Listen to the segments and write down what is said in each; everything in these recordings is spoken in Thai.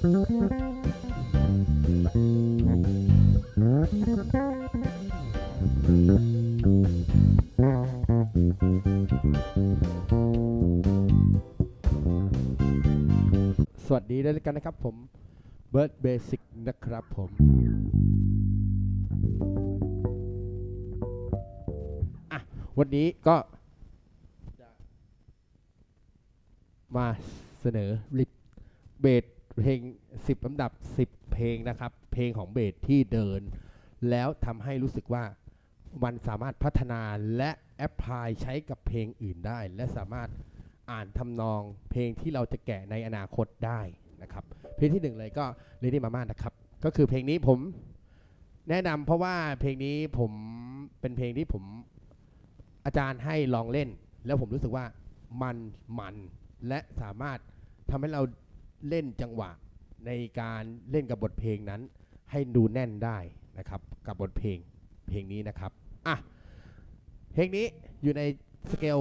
สวัสดีด้วยกันนะครับผมเบิร์ดเบสิกนะครับผมอะวันนี้ก็มาเสนอลิปเบส เพลง 10อันดับ 10 เพลงนะครับ เพลงของเบสที่เดิน แล้วทำให้รู้สึกว่ามันสามารถพัฒนาและแอพพลายใช้กับเพลงอื่นได้ และสามารถอ่านทำนองเพลงที่เราจะแกะในอนาคตได้นะครับ เพลงที่หนึ่งเลยก็ Lady Mama นะครับ ก็คือเพลงนี้ผมแนะนำเพราะว่าเพลงนี้ผมเป็นเพลงที่ผมอาจารย์ให้ลองเล่น แล้วผมรู้สึกว่ามันมันและสามารถทำให้เรา เล่นจังหวะในการเล่นกับบทเพลงนั้น ให้ดูแน่นได้นะครับกับบทเพลงเพลงนี้นะครับอะเพลงนี้อยู่ในสเกล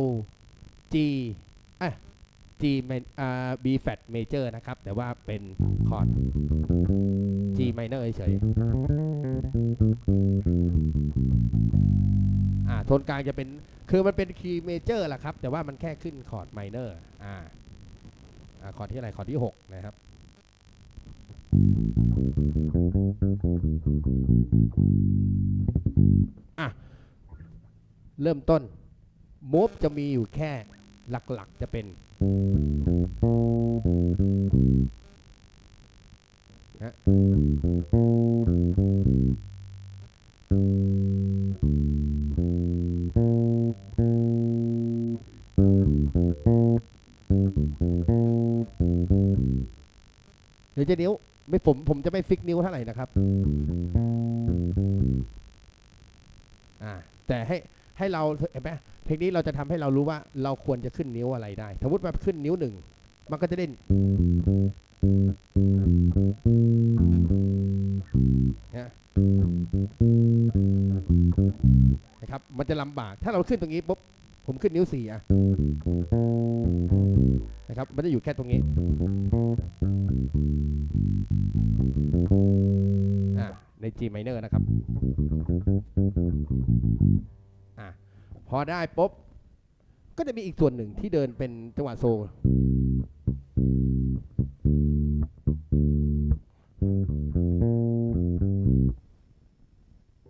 G อะ G min อ่า B flat major นะครับ แต่ว่าเป็นคอร์ด G minor เฉยอ่าโทนกลางจะเป็นคือมันเป็นคีย์เมเจอร์แหละครับ แต่ว่ามันแค่ขึ้นคอร์ดไมเนอร์อ่า คอร์ดที่อะไรคอร์ดที่ 6 นะครับอะเริ่มต้นมูฟจะมีอยู่แค่หลักๆจะเป็นนะ เดี๋ยวจะนิ้วไม่ผมผมจะไม่ฟิกนิ้วเท่าไหร่นะครับอ่าแต่ให้ให้เราเห็นไหมเพลงนี้เราจะทำให้เรารู้ว่าเราควรจะขึ้นนิ้วอะไรได้ สมมติว่าขึ้นนิ้วหนึ่งมันก็จะเล่นนะนะครับ มันจะลำบาก ถ้าเราขึ้นตรงนี้ปุ๊บ ผมขึ้นนิ้วสี่อะนะครับ มันจะอยู่แค่ตรงนี้อใน G minor นะครับอะพอได้ปุ๊บ ก็จะมีอีกส่วนหนึ่งที่เดินเป็นจังหวะโซล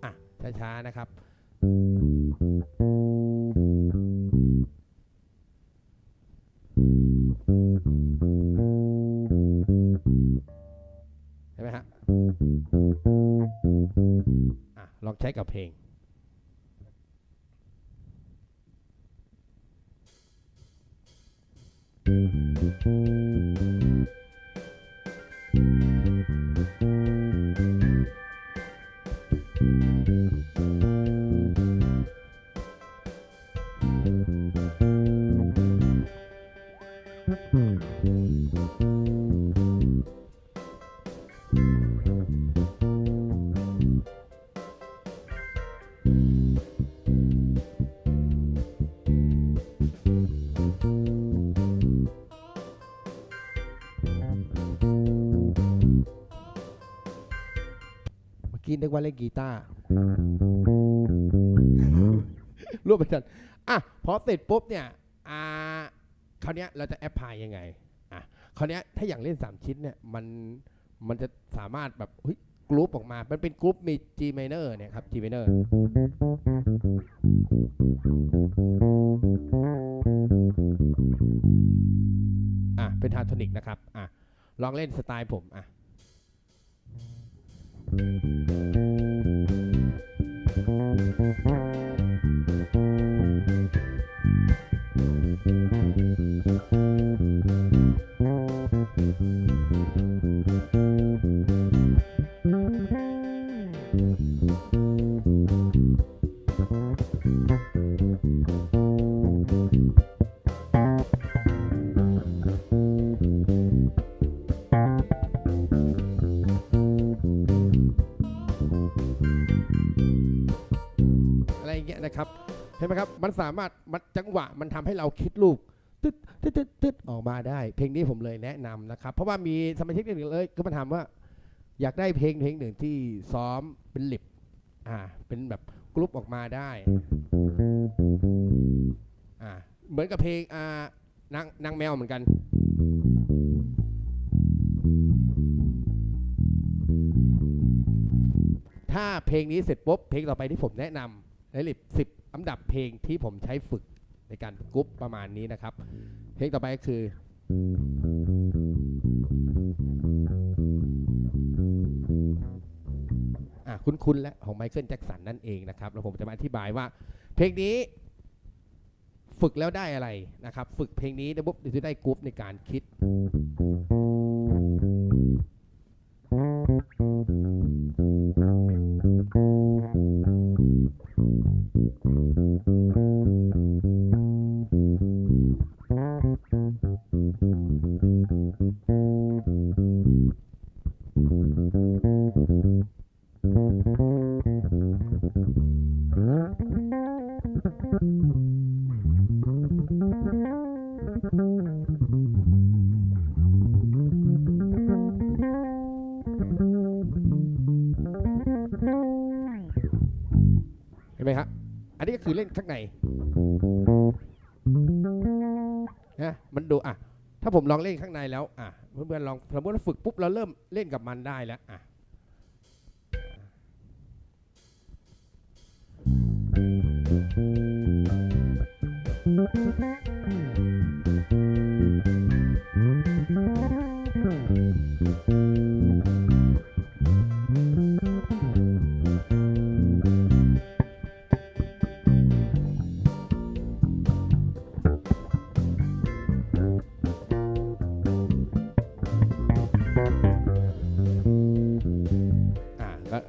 อะช้าๆนะครับ ช้กับเพลง กี้นึกว่าเล่นกีตาร์รวบไปทันอะพอเสร็จปุ๊บเนี่ยอ่าคราวเนี้ยเราจะแอปพลายยังไงอะคราวเนี้ยถ้าอย่างเล่น 3 ชิ้นเนี่ยมันมันจะสามารถแบบเฮ้ยกรุ๊ปออกมา มันเป็นกรุ๊ปมี G minor เนี่ยครับ G minor อะ เป็นฮาร์โทนิกนะครับ อะ ลองเล่นสไตล์ผม อะ อะไรอย่างเงี้ยนะครับ เห็นไหมครับ มันสามารถมันจังหวะมันทำให้เราคิดลูกตึ๊ดตึ๊ดตึ๊ดตึ๊ดออกมาได้ เพลงนี้ผมเลยแนะนำนะครับ เพราะว่ามีสมาชิกหนึ่งเลยก็มาถามว่า อยากได้เพลงเพลงหนึ่งที่ซ้อมเป็นลิบอ่าเป็นแบบ กรุ๊ปออกมาได้อ่าเหมือนกับเพลงอ่านางนางแมวเหมือนกันถ้าเพลงนี้เสร็จปุ๊บเพลงต่อไปที่ผมแนะนำในลิบสิบอันดับเพลงที่ผมใช้ฝึกในการกรุ๊ปประมาณนี้นะครับ เพลงต่อไปก็คือ คุ้นๆและของไมเคิลแจ็กสันนั่นเองนะครับแล้วผมจะมาอธิบายว่า เพลงนี้ฝึกแล้วได้อะไรนะครับ ฝึกเพลงนี้นะปุ๊บจะได้กรุ๊ปในการคิด เห็นไหมครับอันนี้ก็คือเล่นข้างในนะมันดูอะ ถ้าผมลองเล่นข้างในแล้วอะเพื่อนๆลองสมมติว่าฝึกปุ๊บเราเริ่มเล่นกับมันได้แล้วอะอ่า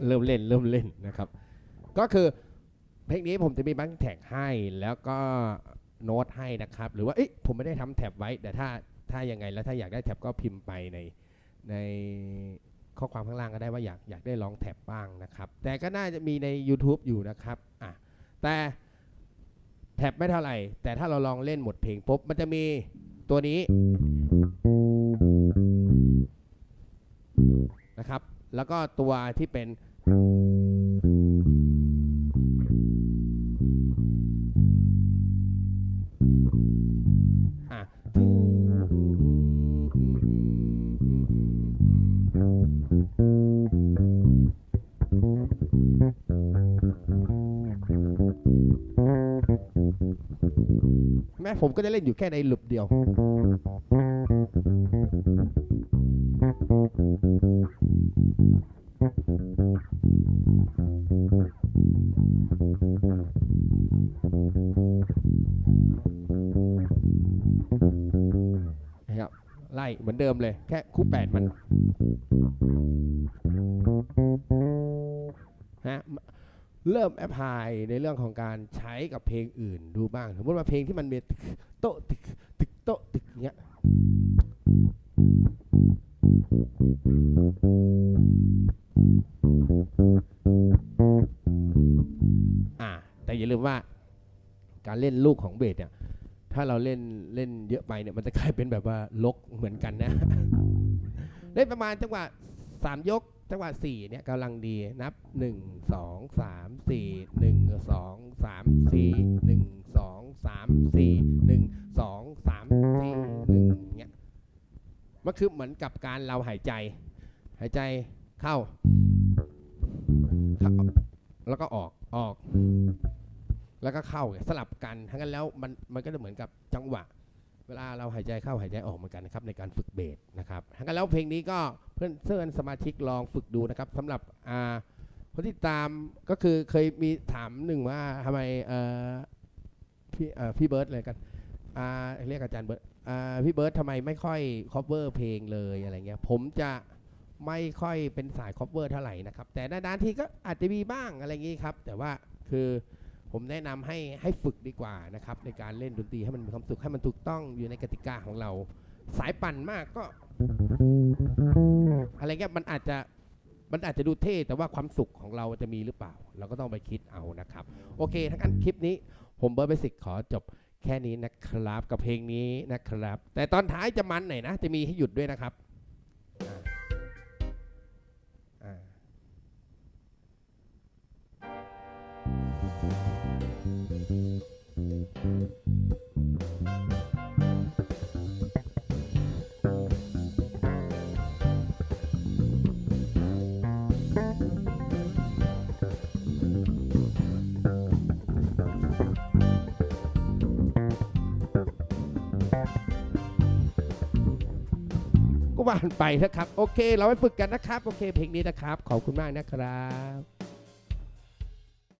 เริ่มเล่นเริ่มเล่นนะครับ ก็คือเพลงนี้ผมจะมีบังแท็กให้แล้วก็โน้ตให้นะครับ หรือว่าเอ๊ะผมไม่ได้ทำแท็บไว้ แต่ถ้าถ้ายังไงแล้วถ้าอยากได้แท็บก็พิมพ์ไปในในข้อความข้างล่างก็ได้ว่าอยากอยากได้ลองแท็บบ้างนะครับ แต่ก็น่าจะมีใน YouTube อยู่นะครับอะแต่แท็บไม่เท่าไหร่ แต่ถ้าเราลองเล่นหมดเพลงปุ๊บมันจะมีตัวนี้นะครับ แล้วก็ตัวที่เป็น แม่ผมก็จะเล่นอยู่แค่ในหลุบเดียว นะครับไล่เหมือนเดิมเลย แค่คู่แปดมันฮะเริ่มแอพพลายในเรื่องของการใช้กับเพลงอื่นดูบ้าง สมมติว่าเพลงที่มันมีโต๊ะตึกตึกโต๊ะตึกเงี้ย อ่าแต่อย่าลืมว่าการเล่นลูกของเบสเนี่ยถ้าเราเล่นเล่นเยอะไปเนี่ยมันจะกลายเป็นแบบว่าลกเหมือนกันนะ เล่นประมาณจังหวะสามยกจังหวะสี่เนี่ยกำลังดีนับหนึ่งสองสามสี่หนึ่งสองสามสี่หนึ่งสองสามสี่หนึ่งสองสามสี่หนึ่งเนี่ยมันคือเหมือนกับการเราหายใจ หายใจเข้าเข้าแล้วก็ออก ออก แล้วก็เข้าสลับกันทั้งนั้นแล้วมันมันก็จะเหมือนกับจังหวะ เวลาเราหายใจเข้าหายใจออกเหมือนกันนะครับในการฝึกเบสนะครับทั้งนั้นแล้วเพลงนี้ก็เพื่อนเพื่อนสมาชิกลองฝึกดูนะครับสำหรับอ่าคนที่ตามก็คือเคยมีถามหนึ่งว่าทำไมเอ่อพี่เอ่อพี่เบิร์ดเลยกันอ่าเรียกอาจารย์เบิร์ดอ่าพี่เบิร์ดทำไมไม่ค่อย cover เพลงเลยอะไรเงี้ยผมจะ ไม่ค่อยเป็นสาย cover เท่าไหร่นะครับ แต่นานๆทีก็อาจจะมีบ้างอะไรอย่างงี้ครับ แต่ว่าคือผมแนะนำให้ให้ฝึกดีกว่านะครับ ในการเล่นดนตรีให้มันมีความสุขให้มันถูกต้องอยู่ในกติกาของเรา สายปั่นมากก็ อะไรเงี้ยมันอาจจะมันอาจจะดูเท่แต่ว่าความสุขของเราจะมีหรือเปล่า เราก็ต้องไปคิดเอานะครับ โอเค ทั้งนั้นคลิปนี้ ผมเบิร์ดเบสิกขอจบแค่นี้นะครับกับเพลงนี้นะครับ แต่ตอนท้ายจะมันหน่อยนะ จะมีให้หยุดด้วยนะครับ ก็ว่านไปนะครับ โอเค เราไปฝึกกันนะครับ โอเค เพลงนี้นะครับ ขอบคุณมากนะครับ